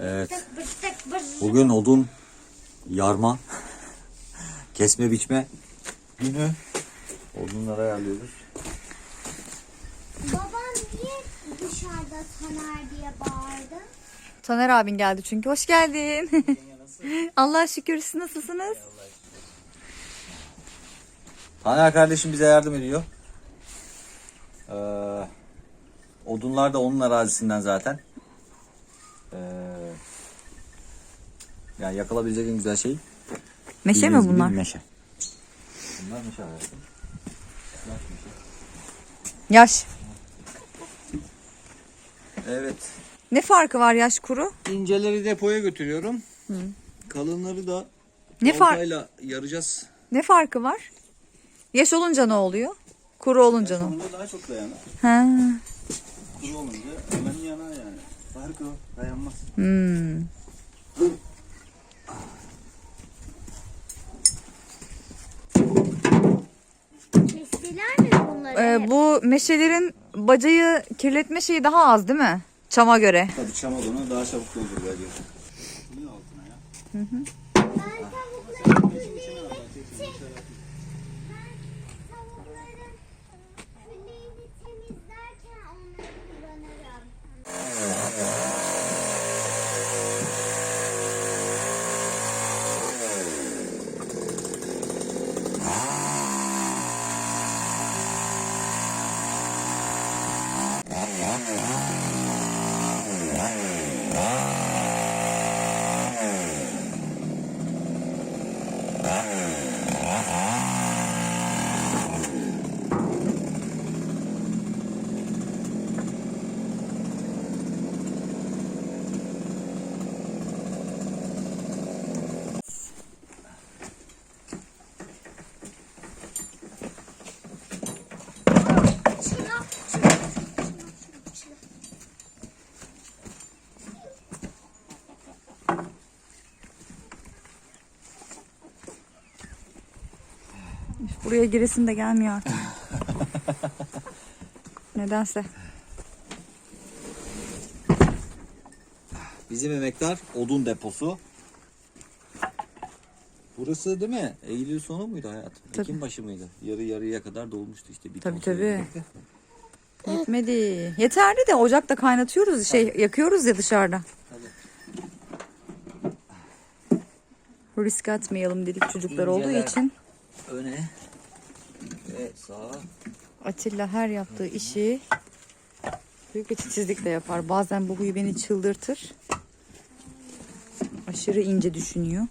Evet. Bugün odun yarma, kesme biçme günü. Odunları ayarlıyoruz. Babam niye dışarıda Taner diye bağırdı? Taner abin geldi çünkü. Hoş geldin. Allah şükür siz nasılsınız? Taner kardeşim bize yardım ediyor. Ee, odunlar da onun arazisinden zaten. Ee, yani yakalabilecek en güzel şey. Meşe mi bildiğiniz gibi bunlar? Meşe. Bunlar meşe hayatım. Bunlar meşe. Yaş. Evet. Ne farkı var yaş kuru? İnceleri depoya götürüyorum. Kalınları da Ne fark oltayla yaracağız. ne farkı var? Yaş olunca ne oluyor? Kuru olunca ne oluyor? Daha çok dayanır. Ha. Kuru olunca hemen yanar yani. Farkı o. Dayanmaz. Hmm. Ee, bu meşelerin bacayı kirletme şeyi daha az değil mi? Çama göre. Tabii çam odunu daha çabuk doldur bence. Niye altına ya? Ben tavukların Wow. Buraya giresin de gelmiyor artık. Nedense. Bizim emektar odun deposu. Burası değil mi? Eylül sonu muydu hayatım? Tabii. Ekim başı mıydı? Yarı yarıya kadar dolmuştu işte. Bir Tabii, tabii. Yetmedi. Yeterli de ocakta kaynatıyoruz. Şey yakıyoruz ya dışarıda. Risk atmayalım dedik çocuklar olduğu İnceler. için. Öne ve sağa. Atilla her yaptığı işi büyük bir titizlikle yapar. Bazen bu huyu beni çıldırtır. Aşırı ince düşünüyor.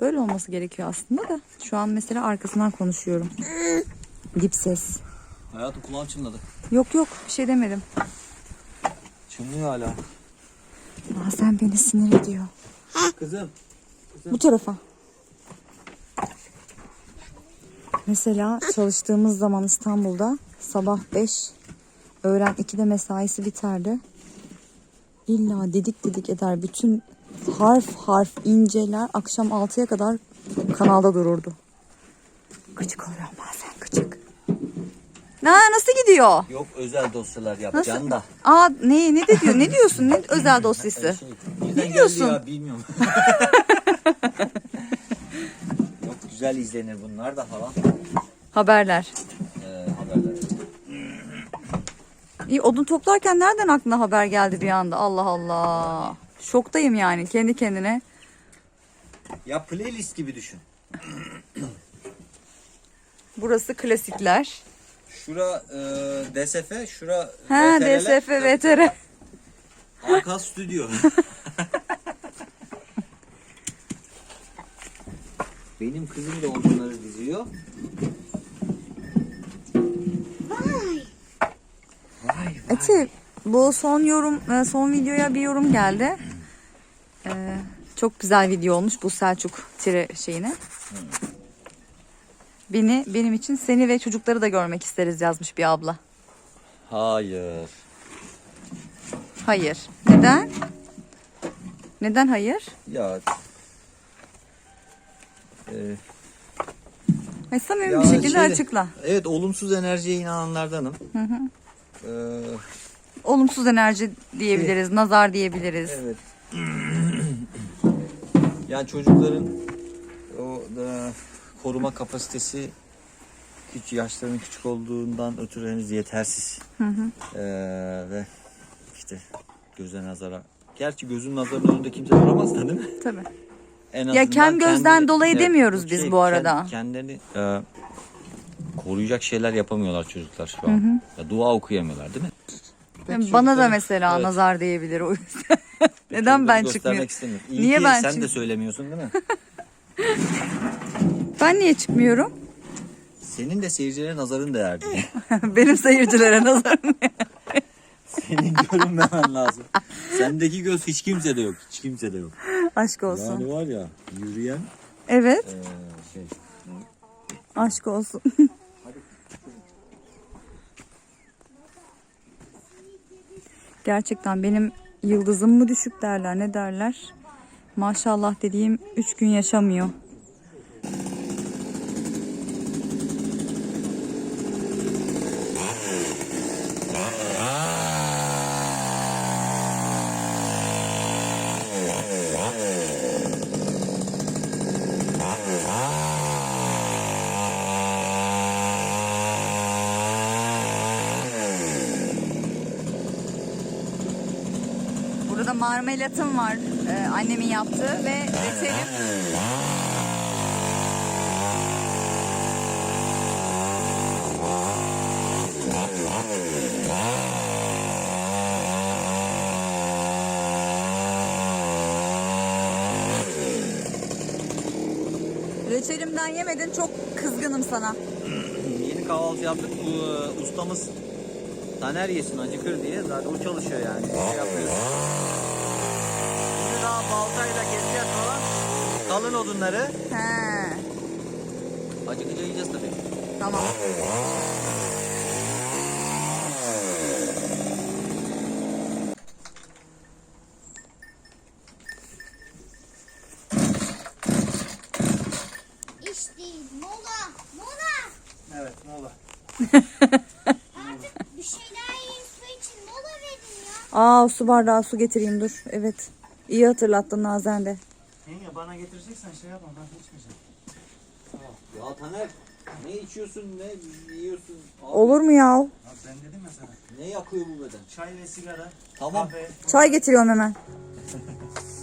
Böyle olması gerekiyor aslında da. Şu an mesela arkasından konuşuyorum. Dip ses. Hayatım kulağım çınladı. Yok yok bir şey demedim. Çınlıyor hala. Bazen beni sinir ediyor. Kızım. Bu tarafa. Mesela çalıştığımız zaman İstanbul'da sabah 5, öğlen 2'de mesaisi biterdi. İlla dedik dedik eder. Bütün harf harf inceler akşam 6'ya kadar kanalda dururdu. Gıcık oluyorum bazen gıcık. Na, nasıl gidiyor? Yok özel dosyalar yapacaksın da. Aa ne ne de diyor? Ne diyorsun? Ne özel dosyası? Şey, geldi diyorsun? ya bilmiyorum. Güzel izlenir bunlar da falan. Haberler. Ee, haberler. İyi odun toplarken nereden aklına haber geldi bir anda? Allah Allah. Şoktayım yani kendi kendine. Ya playlist gibi düşün. Burası klasikler. Şura e, DSF, şura VTR'ler, DSF VTR. Arka stüdyo. Benim kızım da onları diziyor. Vay. Vay Eti bu son yorum e, son videoya bir yorum geldi. Ee, çok güzel video olmuş bu Selçuk tire şeyine. Beni benim için seni ve çocukları da görmek isteriz yazmış bir abla. Hayır. Hayır. Neden? Neden hayır? Ya e, Ya bir şekilde şeyde- açıkla. evet olumsuz enerjiye inananlardanım. Ee, olumsuz enerji diyebiliriz, nazar diyebiliriz. Evet. yani çocukların o da koruma kapasitesi küçük yaşlarının küçük olduğundan ötürü henüz yetersiz. Ee, ve işte göze nazara. Gerçi gözün nazarının önünde kimse duramaz da değil mi? Tabii. En Ya azından kem gözden dolayı demiyoruz biz bu arada. kend- Kendilerini e, koruyacak şeyler yapamıyorlar çocuklar şu an. Ya, dua okuyamıyorlar değil mi? Pek Bana da mesela Evet. nazar diyebilir o yüzden. Neden ben çıkmıyorum? göstermek istemiyorum. İyi Niye ki ben sen çık- de söylemiyorsun değil mi? Ben niye çıkmıyorum? Senin de seyircilere nazarın değerli. Benim seyircilere nazarım. Senin görünmemen lazım. Sendeki göz hiç kimsede yok. Hiç kimsede yok. Aşk olsun. Yani var ya yürüyen Evet, eee, şey. aşk olsun. Gerçekten benim yıldızım mı düşük derler, ne derler? Maşallah dediğim 3 gün yaşamıyor. Marmelatım var e, annemin yaptığı ve reçelim. Reçelimden yemedin çok kızgınım sana. Yeni kahvaltı yaptık. Bu e, ustamız Taner yesin acıkır diye. Zaten o çalışıyor yani. Şey yapıyor. Daha baltayla keseceğiz falan. Kalın odunları. He, Acıkınca yiyeceğiz tabii. tamam. İş değil. Mola. Mola. Evet mola. Artık bir şeyler yiyin su için mola verin ya. Aa su bardağı su getireyim dur. Evet. İyi hatırlattın Nazen de. Yenge bana getireceksen şey yapma ben içmeyeceğim. Ya Taner ne içiyorsun ne yiyorsun? Abi, Olur mu ya? Abi ben dedim ya sana. Ne yakıyor bu beden? Çay ve sigara. Tamam. Kahve. Çay getiriyorum hemen.